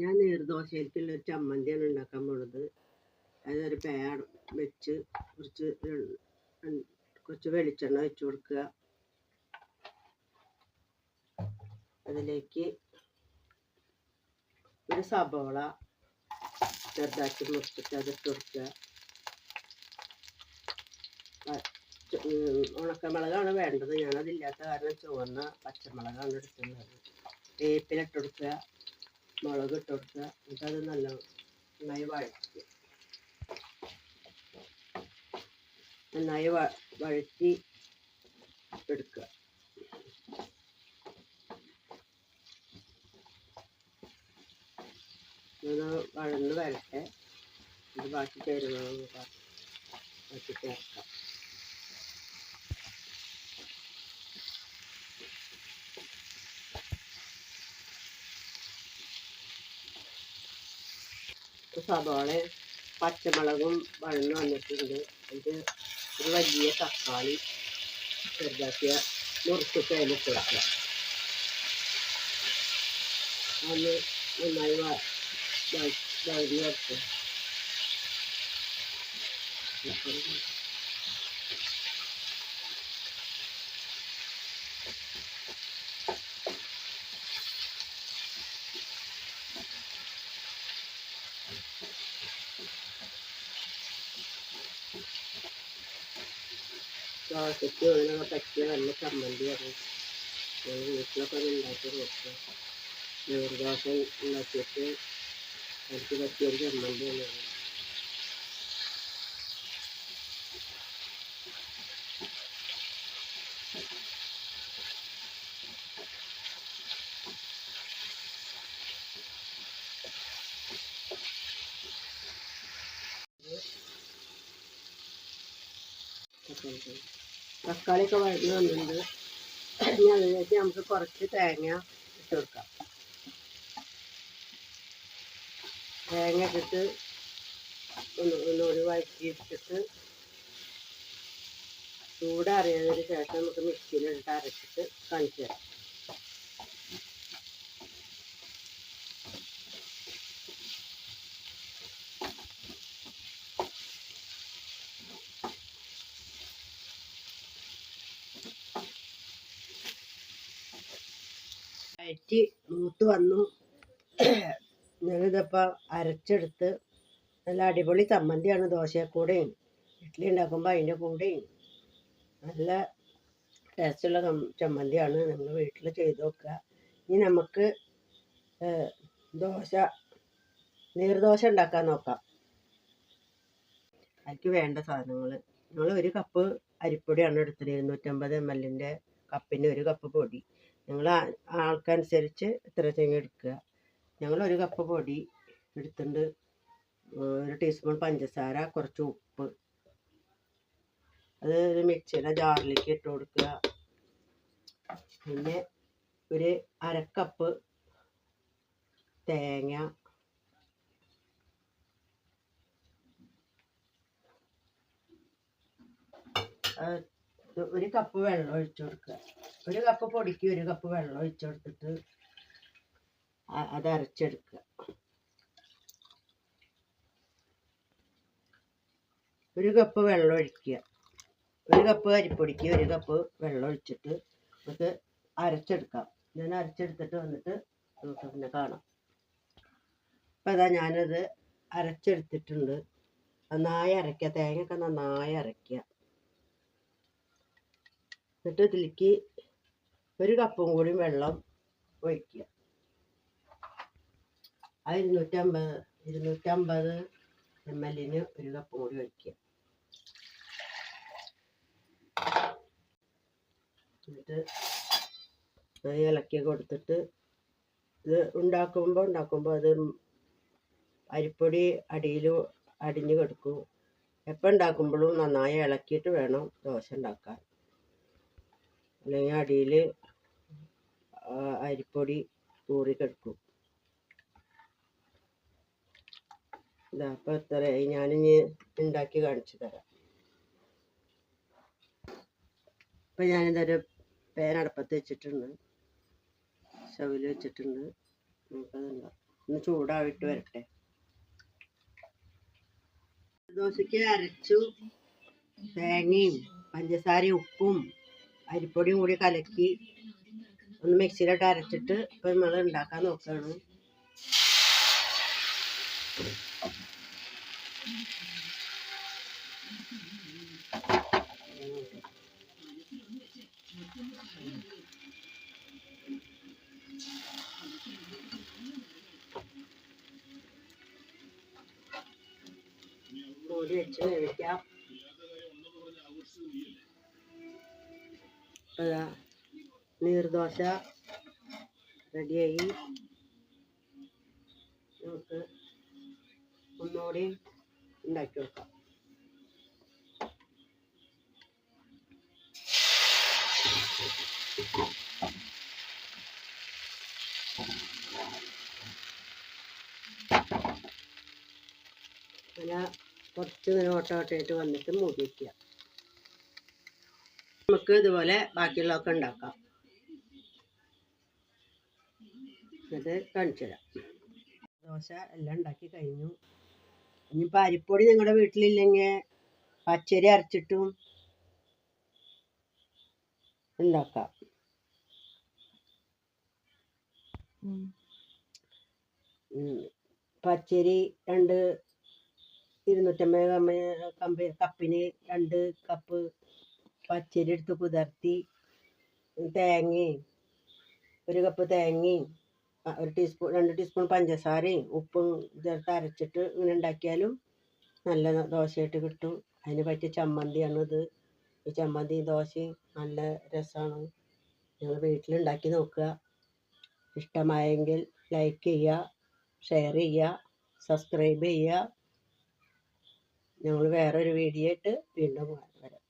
ഞാൻ നീർദോശയിലേക്കുള്ള ഒരു ചമ്മന്തിയാണ് ഉണ്ടാക്കാൻ പോണത്. അതൊരു പാൻ വെച്ച് കുറച്ച് കുറച്ച് വെളിച്ചെണ്ണ വെച്ച് കൊടുക്കുക. അതിലേക്ക് ഒരു സബോള ചെറുതാക്കി മുറിച്ചിട്ട് അതിട്ട് കൊടുക്കുക. ഉണക്കമുളകാണ് വേണ്ടത്. ഞാനതില്ലാത്ത കാരണം ചുവന്ന പച്ചമുളകാണ് എടുക്കുന്നത്. വേപ്പില ഇട്ട് കൊടുക്കുക. മുളക് ഇട്ട് കൊടുക്കുക എന്നിട്ട് അത് നല്ല നന്നായി വഴറ്റി. നന്നായി വ- വഴറ്റി എടുക്കുക. ഇത് വഴന്ന് വരട്ടെ. ഇത് ബാക്കി ചേരുന്നത് ബാക്കി ചേർക്കാം. സവാള പച്ചമുളകും വഴന്ന് വന്നിട്ടുണ്ട്. ഇത് ഒരു വലിയ തക്കാളി ചെറുതാക്കിയ മുറിച്ചിട്ട് അതിലിട്ട് കൊടുക്കുക. ഒന്ന് നന്നായി വഴി വഴറ്റി വെക്കുക ദോശയ്ക്ക് ഇതിനൊക്കെ പറ്റിയ നല്ല ചമ്മന്തിയാണ് ഞങ്ങൾ വീട്ടിലൊക്കെ ഒന്ന് ഉണ്ടാക്കി നോക്കുക നീർദോശ ഉണ്ടാക്കിയിട്ട് എനിക്ക് പറ്റിയൊരു ചമ്മന്തിയാണ് ഇത്. തക്കാളി തക്കാളിയൊക്കെ വഴുതി വന്നിട്ടുണ്ട്. ഇനി അതിലേക്ക് നമുക്ക് കുറച്ച് തേങ്ങ ഇട്ട് കൊടുക്കാം. തേങ്ങ ഇട്ടിട്ട് ഒന്ന് ഒന്നുകൂടി വഴറ്റിയിട്ടിട്ട് ചൂടറിയതിന് ശേഷം നമുക്ക് മിക്സിയിലിട്ട് അരച്ചിട്ട് കാണിച്ചു തരാം. വഴറ്റി മൂത്ത് വന്നു. ഞാനിതപ്പോൾ അരച്ചെടുത്ത് നല്ല അടിപൊളി തമ്മന്തിയാണ് ചമ്മന്തിയാണ് ദോശക്കൂടെയും ഇഡ്ഡലി ഉണ്ടാക്കുമ്പോൾ അതിന്റെ കൂടെയും നല്ല ടേസ്റ്റുള്ള ചമ്മന്തിയാണ് നമ്മൾ വീട്ടിൽ ചെയ്ത് നോക്കുക ഇനി നമുക്ക് ദോശ നീർദോശ ഉണ്ടാക്കാൻ നോക്കാം. അതിക്ക് വേണ്ട സാധനങ്ങൾ നമ്മൾ ഒരു കപ്പ് അരിപ്പൊടിയാണ് എടുത്തത് ഇരുന്നൂറ്റമ്പത് എം എല്ലിന്റെ കപ്പിന് ഒരു കപ്പ് പൊടി. നിങ്ങൾ ആൾക്കനുസരിച്ച് ഇത്ര തേങ്ങ എടുക്കുക. ഞങ്ങൾ ഒരു കപ്പ് പൊടി എടുത്തിട്ടുണ്ട്. ഒരു ടീസ്പൂൺ പഞ്ചസാര കുറച്ച് ഉപ്പ്. അത് ഒരു മിക്സിയുടെ ജാറിലേക്ക് ഇട്ട് കൊടുക്കുക. പിന്നെ ഒരു അരക്കപ്പ് തേങ്ങ. ഒരു കപ്പ് വെള്ളം ഒഴിച്ചു കൊടുക്കുക. ഒരു കപ്പ് പൊടിക്ക് ഒരു കപ്പ് വെള്ളം ഒഴിച്ച് കൊടുത്തിട്ട് അ- അത് അരച്ചെടുക്കുക. ഒരു കപ്പ് വെള്ളം ഒഴിക്കുക. ഒരു കപ്പ് അരിപ്പൊടിക്ക് ഒരു കപ്പ് വെള്ളം ഒഴിച്ചിട്ട് നമുക്ക് അരച്ചെടുക്കാം ഞാൻ അരച്ചെടുത്തിട്ട് വന്നിട്ട് നമുക്ക് പിന്നെ കാണാം. അപ്പം അതാ ഞാനത് അരച്ചെടുത്തിട്ടുണ്ട്. നന്നായി അരയ്ക്കുക. തേങ്ങയൊക്കെ നന്നായി അരയ്ക്കുക. എന്നിട്ട് ഇതിലേക്ക് ഒരു കപ്പും കൂടി വെള്ളം ഒഴിക്കുക. ആ ഇരുന്നൂറ്റമ്പത് ഇരുന്നൂറ്റമ്പത് എം എല്ലിന് ഒരു കപ്പും കൂടി ഒഴിക്കുക. എന്നിട്ട് ഇളക്കി കൊടുത്തിട്ട് ഇത് ഉണ്ടാക്കുമ്പോൾ ഉണ്ടാക്കുമ്പോൾ അത് അരിപ്പൊടി അടിയിൽ അടിഞ്ഞു കിടക്കും. എപ്പോൾ ഉണ്ടാക്കുമ്പോഴും നന്നായി ഇളക്കിയിട്ട് വേണം ദോശ ഉണ്ടാക്കാൻ. അല്ലെങ്കിൽ അടിയിൽ അരിപ്പൊടി ഊറി കിടക്കും. ഇതാ അപ്പോൾ ഇത്രയായി ഞാനിനി ഉണ്ടാക്കി കാണിച്ചു തരാം. ഇപ്പം ഞാനിതൊരു അടുപ്പത്ത് വെച്ചിട്ടുണ്ട്. സ്റ്റവിൽ വെച്ചിട്ടുണ്ട്. നമുക്കത് ഉണ്ടാക്കാം ഒന്ന് ചൂടാവിട്ട് വരട്ടെ. ദോശയ്ക്ക് അരച്ചു തേങ്ങയും പഞ്ചസാരയും ഉപ്പും അരിപ്പൊടിയും കൂടി കലക്കി ഒന്ന് മിക്സിയിലോട്ട് അരച്ചിട്ട് ഇപ്പം നമ്മൾ ഉണ്ടാക്കാൻ നോക്കുകയാണ്. മൂടി വെച്ച് വേവിക്കാം. നീർദോശ റെഡിയായി. നമുക്ക് ഒന്നുകൂടി ഉണ്ടാക്കി വെക്കാം അങ്ങനെ കുറച്ച് ഇങ്ങനെ ഓട്ട ഓട്ടയായിട്ട് വന്നിട്ട് മൂടി വയ്ക്കുക നമുക്ക് ഇതുപോലെ ബാക്കിയുള്ളതൊക്കെ ഉണ്ടാക്കാം. എന്നിട്ട് കാണിച്ചു തരാം ദോശ എല്ലാം ഉണ്ടാക്കി കഴിഞ്ഞു. ഇനിയിപ്പോൾ അരിപ്പൊടി നിങ്ങളുടെ വീട്ടിലില്ലെങ്കിൽ പച്ചരി അരച്ചിട്ടും ഉണ്ടാക്കാം. പച്ചരി രണ്ട് ഇരുന്നൂറ്റമ്പത് കമ്പ കമ്പി കപ്പിന് രണ്ട് കപ്പ് പച്ചരി എടുത്ത് കുതിർത്തി തേങ്ങയും ഒരു കപ്പ് തേങ്ങയും ഒരു ടീസ്പൂൺ രണ്ട് ടീസ്പൂൺ പഞ്ചസാരയും ഉപ്പും ചേർത്ത് അരച്ചിട്ട് ഇങ്ങനെ ഉണ്ടാക്കിയാലും നല്ല ദോശയായിട്ട് കിട്ടും. അതിന് പറ്റിയ ചമ്മന്തിയാണിത് ഈ ചമ്മന്തി ദോശയും നല്ല രസമാണ്. നിങ്ങൾ വീട്ടിലുണ്ടാക്കി നോക്കുക. ഇഷ്ടമായെങ്കിൽ ലൈക്ക് ചെയ്യുക ഷെയർ ചെയ്യുക സബ്സ്ക്രൈബ് ചെയ്യുക. ഞങ്ങൾ വേറൊരു വീഡിയോ ആയിട്ട് വീണ്ടും വരാം.